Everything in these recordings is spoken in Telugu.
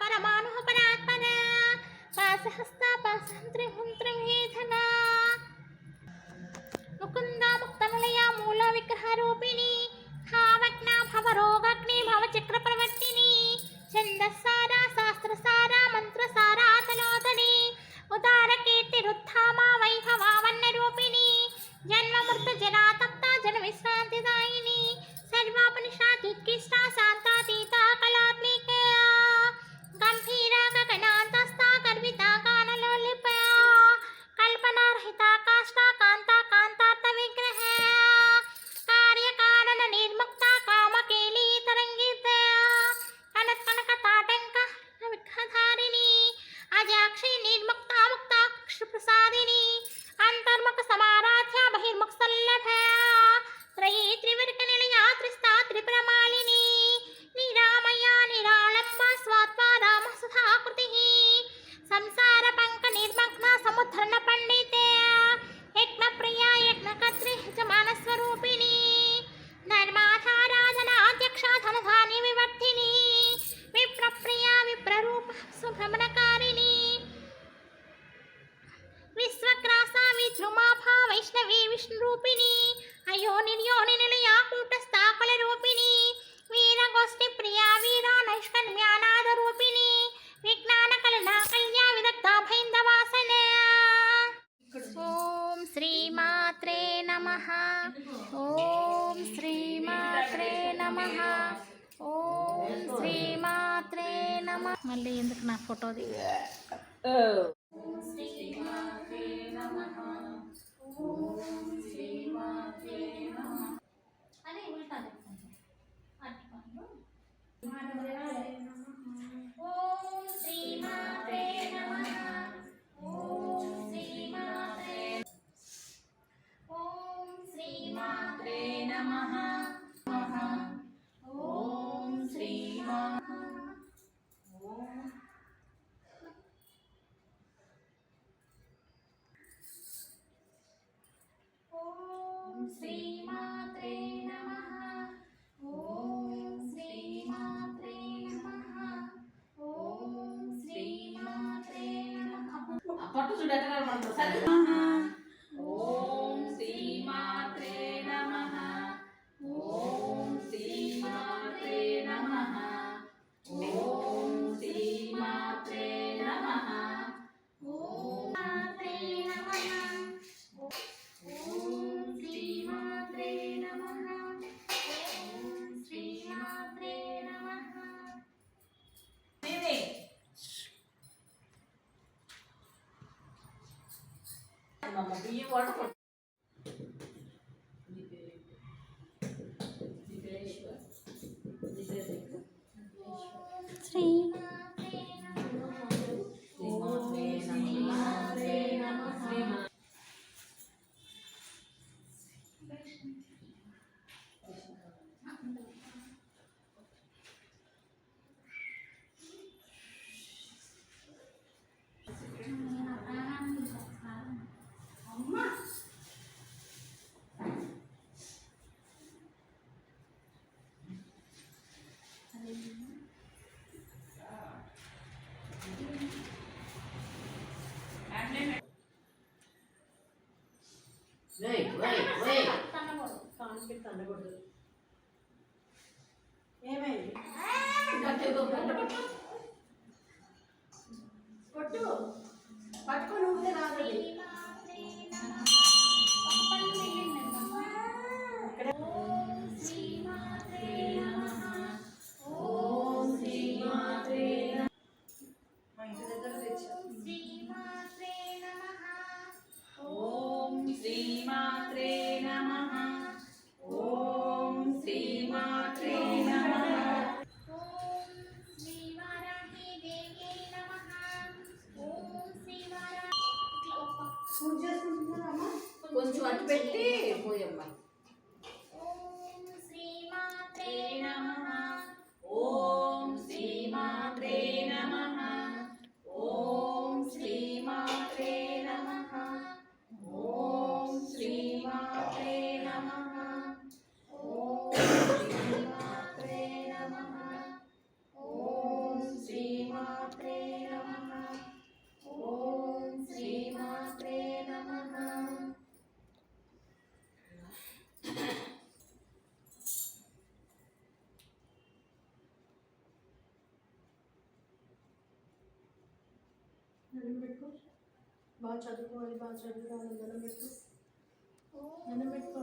పరమాను పరాత్మన పాసహస్త పాసహంత్రిహుంత్రిమేధన ముకుంద ముక్తనిలయ మూల విగ్రహరూపిణి భావజ్ఞ భవరోగగ్ని భవచక్ర ప్రవర్తిని ఛందస్సా ఓం శ్రీమాత్రే నమ ఓం శ్రీమాత్రే నమ మళ్ళీ ఎందుకు నా ఫోటోది? cuarto కొట్టు. పట్టుకొని ఉంటే రాగలి బాగా చదువుకోవాలి బాగా చదువుకోవాలి దండం పెట్టుకో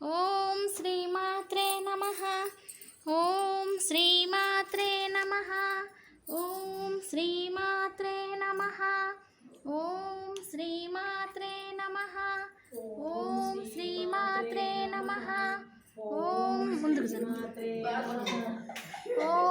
ఓం శ్రీమాత్రే నమ. ఓం శ్రీమాత్రే నమ. ఓం శ్రీమాత్రే నమ. ఓం శ్రీమాత్రే నమ. ఓం శ్రీమాత్రే నమ. ఓం ముందుకు. ఓం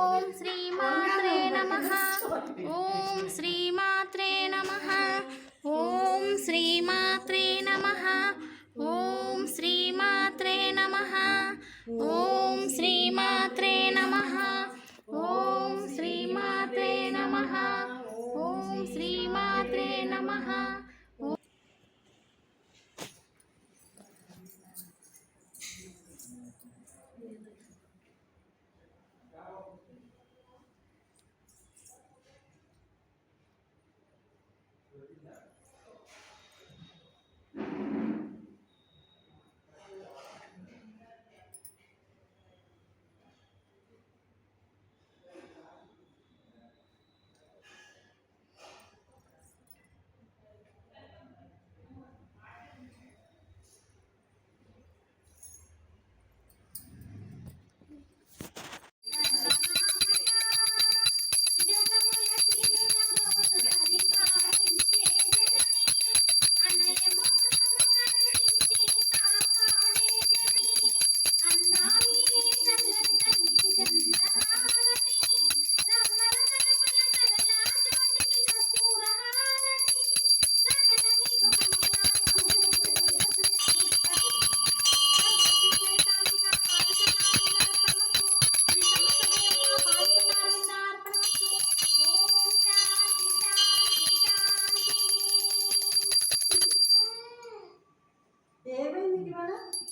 ಗೊತ್ತಿಲ್ಲ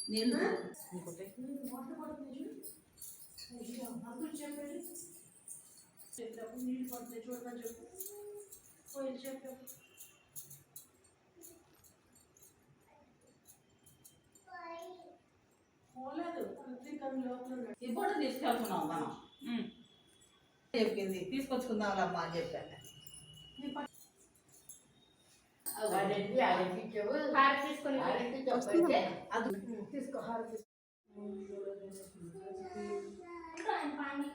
నీళ్ళు నీళ్ళు పోయి ఇప్పుడు తీసుకెళ్తున్నాం మనం. చెప్పింది? తీసుకొచ్చుకుందాం అమ్మా అని చెప్పాను. అదేంటి అరకి చెవు హార్ తీసుకొని అరకి చెప్పైతే అది తీసుకో హార్ తీసుకో पानी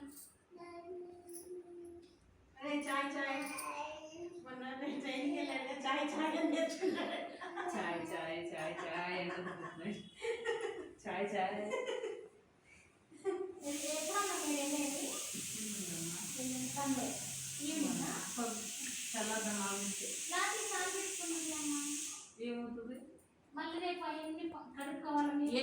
अरे चाय चाय। वरना तो नहीं चाय के लेने चाय चाय अंदर चाय। चाय चाय चाय चाय चाय ये था ना मैंने ये था ना। ఎన్ని కనుక్కోవాలి